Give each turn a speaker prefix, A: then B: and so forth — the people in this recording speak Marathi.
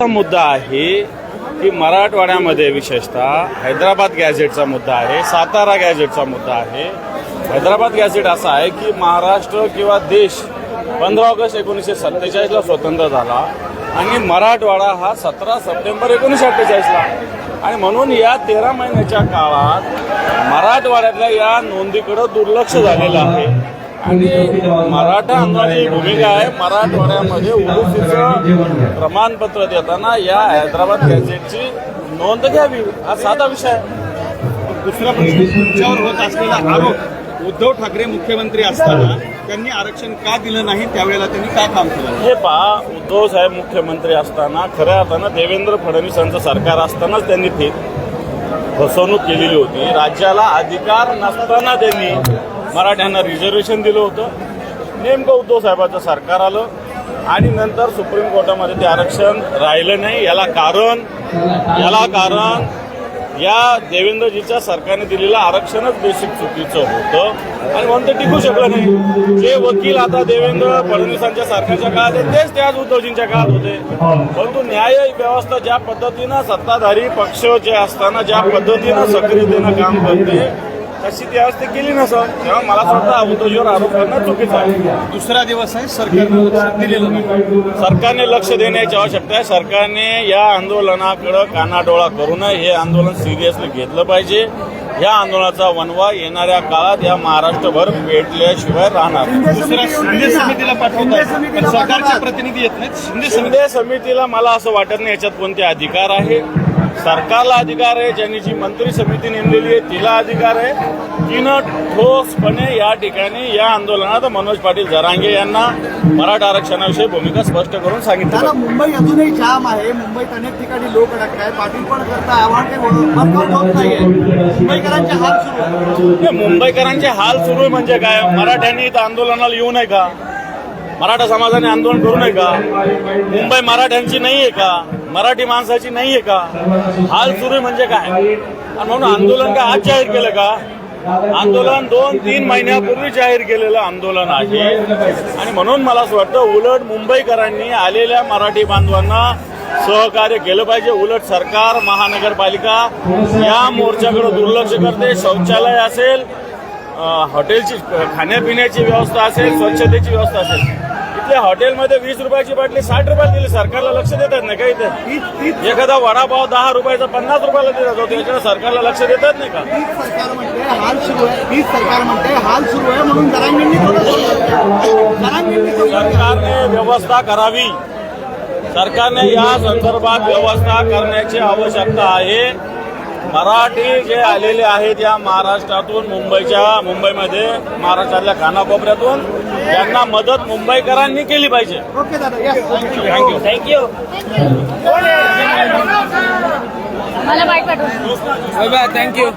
A: मुद्दा आहे की मराठवाड्यामध्ये विशेषतः हैदराबाद गॅझेटचा मुद्दा आहे सातारा गॅझेटचा मुद्दा आहे. हैदराबाद गॅझेट असा आहे की महाराष्ट्र किंवा देश पंधरा ऑगस्ट एकोणीसशे सत्तेचाळीसला स्वतंत्र झाला आणि मराठवाडा हा सतरा सप्टेंबर एकोणीसशे अठ्ठेचाळीसला आणि म्हणून या तेरा महिन्याच्या काळात मराठवाड्यातल्या या नोंदीकडं दुर्लक्ष झालेलं आहे. आणि मराठा आंदोलनाची भूमिका आहे. मराठवाड्यामध्ये ओबीसीचं प्रमाणपत्र देताना या हैदराबाद गॅझेटची नोंद घ्यावी. हा साधा विषय आहे.
B: दुसरा प्रश्न तुमच्यावर होत असलेला आरोप उद्धव ठाकरे मुख्यमंत्री असताना त्यांनी आरक्षण का दिलं नाही त्यावेळेला त्यांनी काय काम केलं?
A: हे पहा उद्धव साहेब मुख्यमंत्री असताना खऱ्या अर्थानं देवेंद्र फडणवीसांचं सरकार असतानाच त्यांनी फसवणूक केलेली होती. राज्याला अधिकार नसताना त्यांनी मराठ्यांना रिझर्वेशन दिलं होतं. नेमकं उद्धव साहेबाचं सरकार आलं आणि नंतर सुप्रीम कोर्टामध्ये ते आरक्षण राहिलं नाही. याला कारण याला कारण या देवेंद्रजीच्या सरकारने दिलेलं आरक्षणच बेसिक चुकीचं होतं. आणि म्हणून ते टिकू शकलं नाही. जे वकील आता देवेंद्र फडणवीसांच्या सरकारच्या काळात आहेत तेच त्याच उद्धवजींच्या काळात होते. परंतु न्याय व्यवस्था ज्या पद्धतीनं सत्ताधारी पक्ष जे असताना ज्या पद्धतीनं सक्रियतेनं काम करते तशी ती व्यवस्था केली नसं तेव्हा मला असं वाटतं उद्धवजीवर आरोप करणं चुकीचं आहे.
B: दुसरा दिवस आहे सरकारनं लक्ष दिलेलं नाही.
A: सरकारने लक्ष देण्याची आवश्यकता आहे. सरकारने या आंदोलनाकडे कानाडोळा करू नये हे आंदोलन सिरियसली घेतलं पाहिजे. या आंदोलनाचा वनवा येणाऱ्या काळात या महाराष्ट्रभर पेटल्याशिवाय राहणार
B: दुसरा शिंदे समितीला पाठवतात. सरकारचे प्रतिनिधी येत नाहीत. शिंदे
A: समितीला मला असं वाटत नाही याच्यात कोणते अधिकार आहे. सरकारला अधिकार आहे ज्यांनी जी मंत्री समिती नेमलेली आहे तिला अधिकार आहे. तिनं ठोसपणे या ठिकाणी या आंदोलनात मनोज पाटील जरांगे यांना मराठा आरक्षणाविषयी भूमिका स्पष्ट करून सांगितली.
C: मुंबई अजूनही जाम आहे. मुंबईत अनेक ठिकाणी लोक अडकत आहे पाटील पण करता मुंबईकरांचे हाल सुरू आहे
A: हे मुंबईकरांचे हाल सुरू आहे म्हणजे काय? मराठ्यांनी इथं आंदोलनाला येऊ नये का? मराठा समाजाने आंदोलन करू नये का? मुंबई मराठ्यांची नाहीये का? मराठी माणसाची नाही आहे का? हाल सुरू आहे म्हणजे काय? आणि म्हणून आंदोलन काय आज जाहीर केलं का? आंदोलन दोन तीन महिन्यापूर्वी जाहीर केलेलं आंदोलन आहे. आणि म्हणून मला असं वाटतं उलट मुंबईकरांनी आलेल्या मराठी बांधवांना सहकार्य केलं पाहिजे. उलट सरकार महानगरपालिका या मोर्चाकडे दुर्लक्ष करते. शौचालय असेल हॉटेलची खाण्यापिण्याची व्यवस्था असेल स्वच्छतेची व्यवस्था असेल. इथल्या हॉटेलमध्ये वीस रुपयाची बाटली साठ रुपयाला दिली. सरकारला लक्ष देतात नाही का इथे? एखादा वडापाव दहा रुपयाचा पन्नास रुपयाला दिला जातो. याच्याकडे सरकारला लक्ष देतात नाही का?
C: तीच सरकार म्हणते हाल सुरू आहे. सरकार म्हणते हाल सुरू आहे म्हणून
A: सरकारने व्यवस्था करावी. सरकारने या संदर्भात व्यवस्था करण्याची आवश्यकता आहे. मराठी जे आलेले आहेत या महाराष्ट्रातून मुंबईच्या मुंबईमध्ये महाराष्ट्रातल्या कानाकोपऱ्यातून यांना मदत मुंबईकरांनी केली पाहिजे.
C: ओके दादा yes
A: thank you thank you
D: मला बाईक पाठवून
A: थँक्यू